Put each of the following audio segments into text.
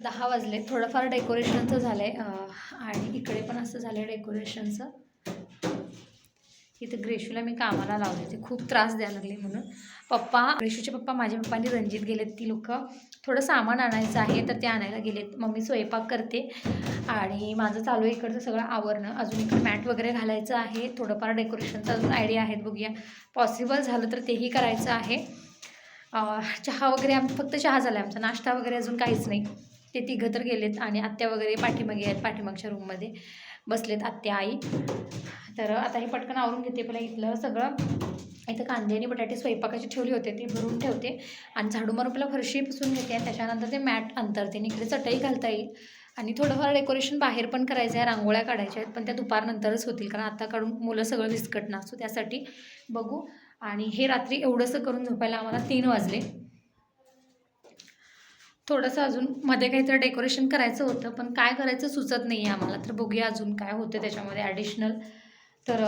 दहा वाजले. थोडंफार डेकोरेशनचं झालं आहे आणि इकडे पण असं झालं आहे डेकोरेशनचं. इथं ग्रेशूला मी कामाला लावले ते खूप त्रास द्यायला लागले म्हणून. पप्पा ग्रेशूचे पप्पा माझ्या पप्पांनी रंजित गेलेत. ती लोक थोडं सामान आणायचं आहे तर ते आणायला गेलेत. मम्मी स्वयंपाक करते. आणि माझं चालू आहे इकडचं सगळं आवरणं. अजून इकडे मॅट वगैरे घालायचं आहे. थोडंफार डेकोरेशनचं अजून आयडिया आहेत बघूया. पॉसिबल झालं तर तेही करायचं आहे. चहा वगैरे आम फक्त चहा झाला आहे आमचा. नाश्ता वगैरे अजून काहीच नाही. ते तिघं तर गेलेत आणि आत्या वगैरे पाठीमागे आहेत पाठीमागच्या रूममध्ये बसलेत आत्या आई. तर आता हे पटकन आवरून घेते पहिला इथलं सगळं. इथं कांदे आणि बटाटे स्वयंपाकाचे ठेवले होते ते भरून ठेवते. आणि झाडू मारून पहिला फरशी पुसून घेते. आणि त्याच्यानंतर ते मॅट अंतरते आणि इकडे चटई घालता येईल. आणि थोडंफार डेकोरेशन बाहेर पण करायचं आहे रांगोळ्या काढायच्या आहेत पण त्या दुपारनंतरच होतील. कारण आता काढून मुलं सगळं विस्कटणं असतो त्यासाठी बघू. आणि हे रात्री एवढंसं करून झोपायला आम्हाला तीन वाजले. थोडंसं अजून मध्ये काहीतरी डेकोरेशन करायचं होतं पण काय करायचं सुचत नाही आहे आम्हाला. तर बघूया अजून काय होतं त्याच्यामध्ये ॲडिशनल तर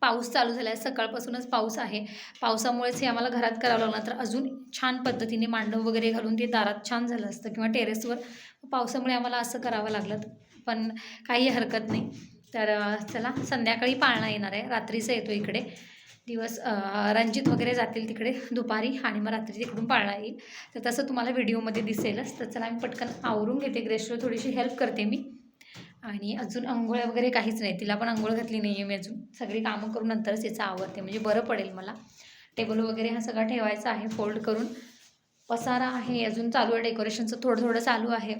पाऊस चालू झाला आहे सकाळपासूनच पाऊस आहे. पावसामुळेच हे आम्हाला घरात करावं लागलं तर अजून छान पद्धतीने मांडव वगैरे घालून ते दारात छान झालं असतं किंवा टेरेसवर पावसामुळे आम्हाला असं करावं लागलं. पण काही हरकत नाही. तर चला संध्याकाळी पाळणा येणार आहे. रात्रीचं येतो इकडे. दिवस रंजित रणजित वगैरे जातील तिकडे दुपारी आणि मग रात्री तिकडून पाळणा येईल. तर तसं तुम्हाला व्हिडिओमध्ये दिसेलच. तर चला मी पटकन आवरून घेते. ग्रेसवर थोडीशी हेल्प करते मी. आणि अजून आंघोळ्या वगैरे काहीच नाही. तिला पण आंघोळ घातली नाही आहे मी अजून. सगळी कामं करून नंतरच तिचं आवडते म्हणजे बरं पडेल मला. टेबल वगैरे हा सगळा ठेवायचा आहे फोल्ड करून. पसारा आहे अजून चालू आहे डेकोरेशनचं थोडं थोडं चालू आहे.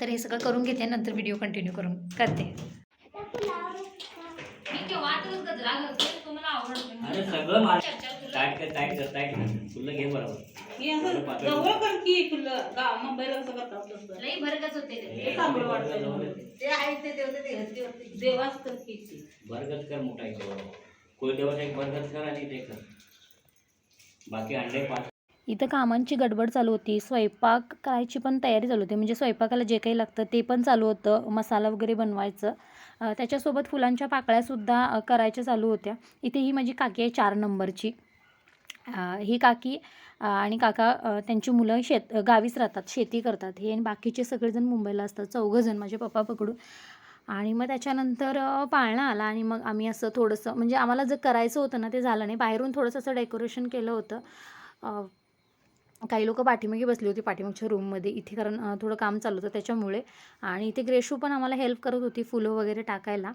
तर हे सगळं करून घेते नंतर व्हिडिओ कंटिन्यू करून करते. अरे सगळं मार टाईट कर टाईट कर टाईट कर तुला घे बरोबर. हे असं जवळ कर की फुलं गाव मुंबईला कसं करतात तसं लई भरकच होते ते. चांगलं वाटतं ते आहे ते देवते ते ते. होते. देवाच कर की ती. बरगत कर मोठा एक. बरोबर कोई देवाचा एक बरगत कर आणि ते कर. बाकी अंडे पाच. इथं कामांची गडबड चालू होती. स्वयंपाक करायची पण तयारी चालू होती. म्हणजे स्वयंपाकाला जे काही लागतं ते पण चालू होतं. मसाला वगैरे बनवायचं. त्याच्यासोबत फुलांच्या पाकळ्यासुद्धा करायच्या चालू होत्या. इथे ही माझी काकी आहे चार नंबरची. ही काकी आणि काका त्यांची मुलं शेत गावीच राहतात शेती करतात. हे आणि बाकीचे सगळेजण मुंबईला असतात चौघंजण माझे पप्पा पकडून. आणि मग त्याच्यानंतर पाळणा आला आणि मग आम्ही असं थोडंसं म्हणजे आम्हाला जर करायचं होतं ना ते झालं नाही. बाहेरून थोडंसं असं डेकोरेशन केलं होतं. काही लोक पाठीमागे बसली होती पाठीमागच्या रूममध्ये इथे कारण थोडं काम चालू होतं त्याच्यामुळे. आणि इथे ग्रेशू पण आम्हाला हेल्प करत होती फुलं वगैरे टाकायला.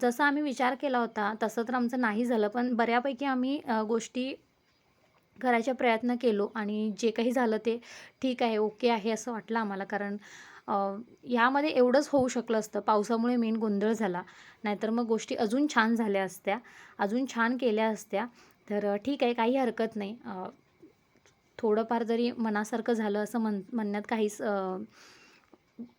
जसं आम्ही विचार केला होता तसं तर आमचं नाही झालं. पण बऱ्यापैकी आम्ही गोष्टी करायचा प्रयत्न केलो आणि जे काही झालं ते ठीक आहे ओके आहे असं वाटलं आम्हाला. कारण यामध्ये ह्यामध्ये एवढंच होऊ शकलं असतं. पावसामुळे मेन गोंधळ झाला. नाहीतर मग गोष्टी अजून छान झाल्या असत्या. अजून छान केल्या असत्या. तर ठीक आहे काही हरकत नाही. थोडंफार जरी मनासारखं झालं असं म्हण म्हणण्यात काहीच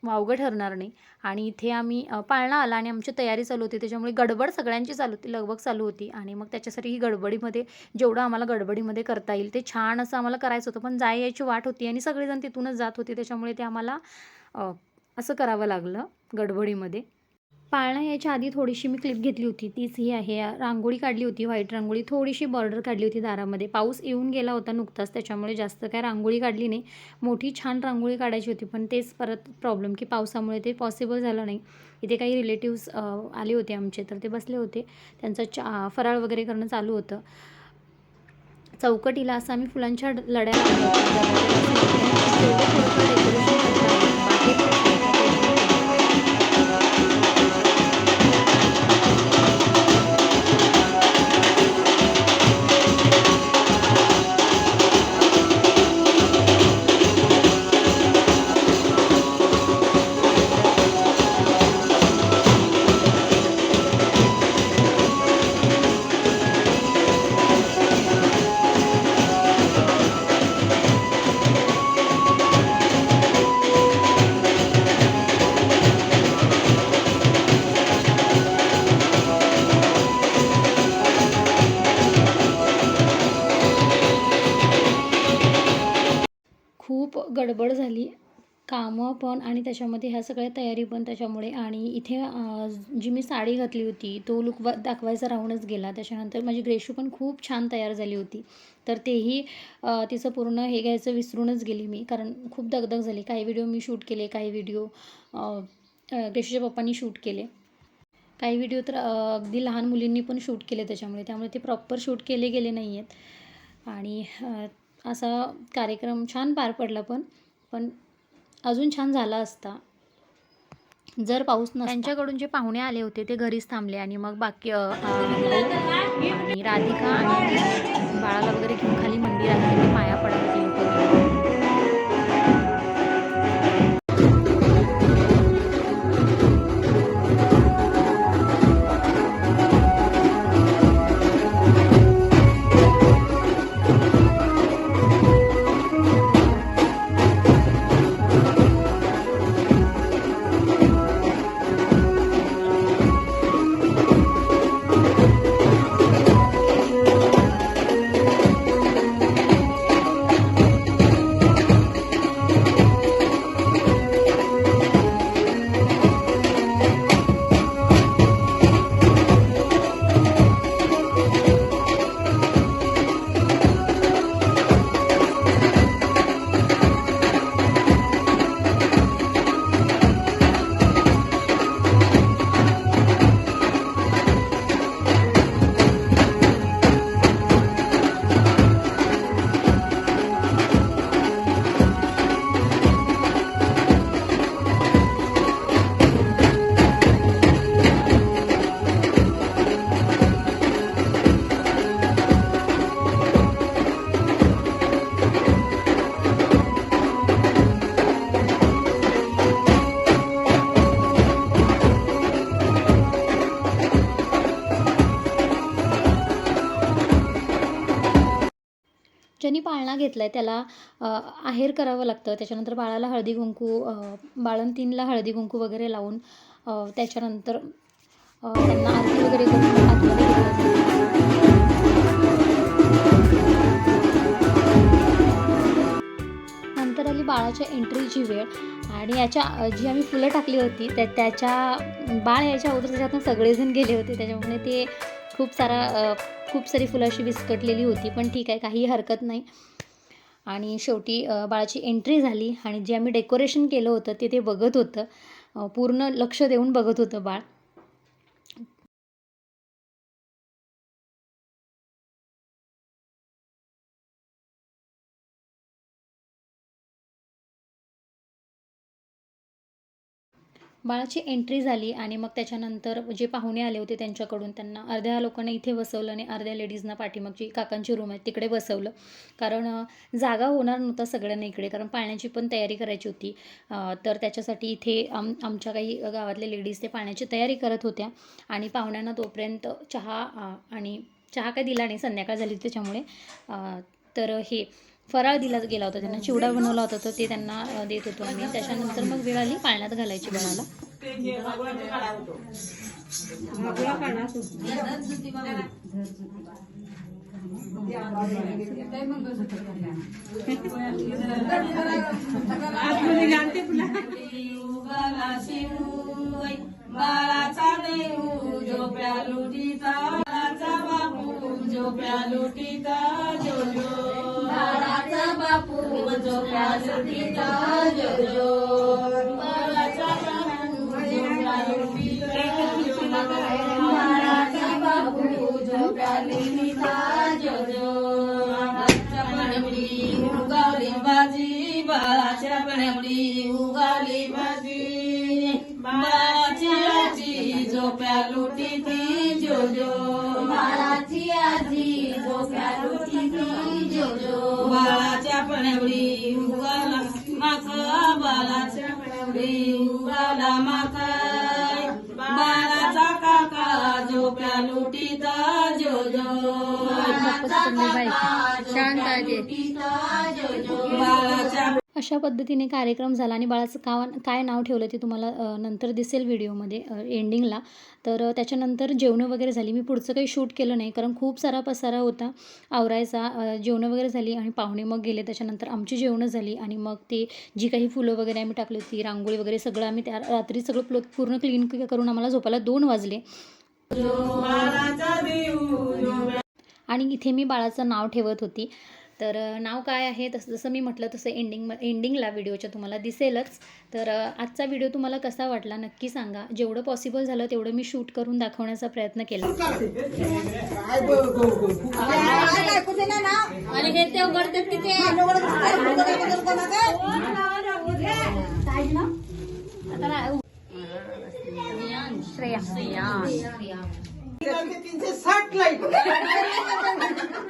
वावगं ठरणार नाही. आणि इथे आम्ही पाळणा आला आणि आमची तयारी चालू होती. त्याच्यामुळे गडबड सगळ्यांची चालू होती लगबग चालू होती. आणि मग त्याच्यासाठी ही गडबडीमध्ये जेवढं आम्हाला गडबडीमध्ये करता येईल ते छान असं आम्हाला करायचं होतं. पण जाय यायची वाट होती आणि सगळेजण तिथूनच जात होते. त्याच्यामुळे ते आम्हाला असं करावं लागलं गडबडीमध्ये. पाळणा यायच्या आधी थोडीशी मी क्लिप घेतली होती. तीच ही आहे. रांगोळी काढली होती व्हाईट रांगोळी. थोडीशी बॉर्डर काढली होती दारामध्ये. पाऊस येऊन गेला होता नुकताच त्याच्यामुळे जास्त काय रांगोळी काढली नाही. मोठी छान रांगोळी काढायची होती पण तेच परत प्रॉब्लेम की पावसामुळे ते पॉसिबल झालं नाही. इथे काही रिलेटिव्स आले होते आमचे तर ते बसले होते. त्यांचं चा फराळ वगैरे करणं चालू होतं. चौकटीला असं आम्ही फुलांच्या लढ्या खूप गडबड झाली. कामं पण आणि त्याच्यामध्ये ह्या सगळ्या तयारी पण त्याच्यामुळे आणि इथे जी मी साडी घातली होती तो लुक वा दाखवायचा राहूनच गेला. त्याच्यानंतर माझी ग्रेशू पण खूप छान तयार झाली होती. तर तेही तिचं पूर्ण हे घ्यायचं विसरूनच गेली मी. कारण खूप दगदग झाली. काही व्हिडिओ मी शूट केले काही व्हिडिओ ग्रेशूच्या पप्पांनी शूट केले. काही व्हिडिओ तर अगदी लहान मुलींनी पण शूट केले त्याच्यामुळे. त्यामुळे ते प्रॉपर शूट केले गेले नाही आहेत आणि असा कार्यक्रम छान पार पडला पण पण अजून छान झाला असता. जर पाऊस नसता. त्यांच्याकडून जे पाहुणे आले होते ते घरीच थांबले आणि मग बाकी आणि राधिका आणि बाळाला वगैरे घेऊन खाली मंदिर आहे तिथे पाया पडत ते घेतला आहे त्याला आहेर करावं लागतं. त्याच्यानंतर बाळाला हळदी कुंकू बाळंतीनला हळदी कुंकू वगैरे लावून त्याच्यानंतर त्यांना आरती वगैरे करून नंतर आली बाळाच्या एंट्रीची वेळ आणि याच्या जी आम्ही फुलं टाकली होती त्या त्याच्या बाळ याच्या अगोदर त्याच्यातून सगळेजण गेले होते. त्याच्यामुळे ते खूप सारा खूप सारी फुलं अशी विस्कटलेली होती. पण ठीक आहे काही हरकत नाही. आणि शेवटी बाळाची एंट्री झाली आणि जे आम्ही डेकोरेशन केलं होतं ते ते बघत होतं. पूर्ण लक्ष देऊन बघत होतं बाळ. बाळाची एंट्री झाली आणि मग त्याच्यानंतर जे पाहुणे आले होते त्यांच्याकडून त्यांना अर्ध्या लोकांना इथे बसवलं आणि अर्ध्या लेडीजना पाठीमागची काकांची रूम आहे तिकडे बसवलं. कारण जागा होणार नव्हता सगळ्यांना इकडे. कारण पाण्याची पण तयारी करायची होती. तर त्याच्यासाठी इथे आम आमच्या काही गावातल्या लेडीज ते पाण्याची तयारी करत होत्या. आणि पाहुण्यांना तोपर्यंत चहा आणि चहा काय दिला नाही. संध्याकाळ झाली त्याच्यामुळे. तर हे फराळ दिला गेला होता त्यांना चिवडा बनवला होता तर ते त्यांना देत होतो आम्ही. त्याच्यानंतर मग वेळ आली पाळण्यात घालायची बाळाला झोप्या लुटीचा झोप्या लुटीचा जो जो प्यालुटीचा जो जो बाळाचा बापू जो प्यालुटीचा जो जो बाळाचा बापू जो प्यालुटीचा बाळाच्या उगाला माक बाळाच्या पण्यावडी उगाला काका झोप्या लुटीता जो जो बाळाच्या अशा पद्धतीने कार्यक्रम झाला आणि बाळाचं का काय नाव ठेवलं ते तुम्हाला नंतर दिसेल व्हिडिओमध्ये एंडिंगला तर त्याच्यानंतर जेवणं वगैरे झाली. मी पुढचं काही शूट केलं नाही कारण खूप सारा पसारा होता आवरायचा. जेवणं वगैरे झाली आणि पाहुणे मग गेले. त्याच्यानंतर आमची जेवणं झाली आणि मग ते जी काही फुलं वगैरे आम्ही टाकली होती रांगोळी वगैरे सगळं आम्ही त्या रात्री सगळं पूर्ण क्लीन करून आम्हाला झोपायला दोन वाजले. आणि इथे मी बाळाचं नाव ठेवत होती. तर नाव काय आहे? तसं जसं मी म्हटलं तसं एंडिंग एंडिंगला व्हिडिओच्या तुम्हाला दिसेलच. तर आजचा व्हिडिओ तुम्हाला कसा वाटला नक्की सांगा. जेवढं पॉसिबल झालं तेवढं मी शूट करून दाखवण्याचा प्रयत्न केला. हे तिथे. तीनशे साठ लाइट